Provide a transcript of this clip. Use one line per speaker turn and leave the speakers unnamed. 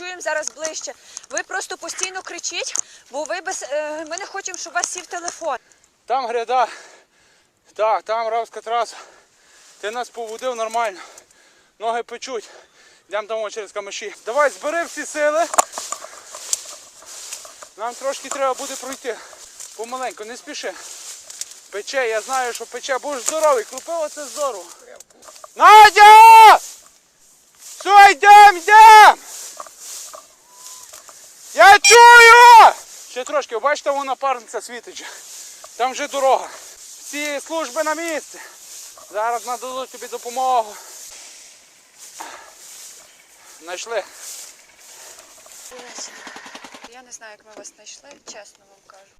почуємо зараз ближче. Ви просто постійно кричіть, бо ви без е, ми не хочемо, щоб у вас сів телефон.
Там гряда. Так, там равська траса. Ти нас поводив нормально. Ноги печуть. Йдемо там через камиші. Давай, збери всі сили. Нам трошки треба буде пройти. Помаленьку, не спіши. Пече, я знаю, що пече. Будеш здоровий, крупиво це здорово. Надя! Все, йдем, йдем! Я чую! Ще трошки, бачите, вона парниця світить. Там вже дорога. Всі служби на місці. Зараз нададуть тобі допомогу. Знайшли.
Я не знаю, як ми вас знайшли, чесно вам кажу.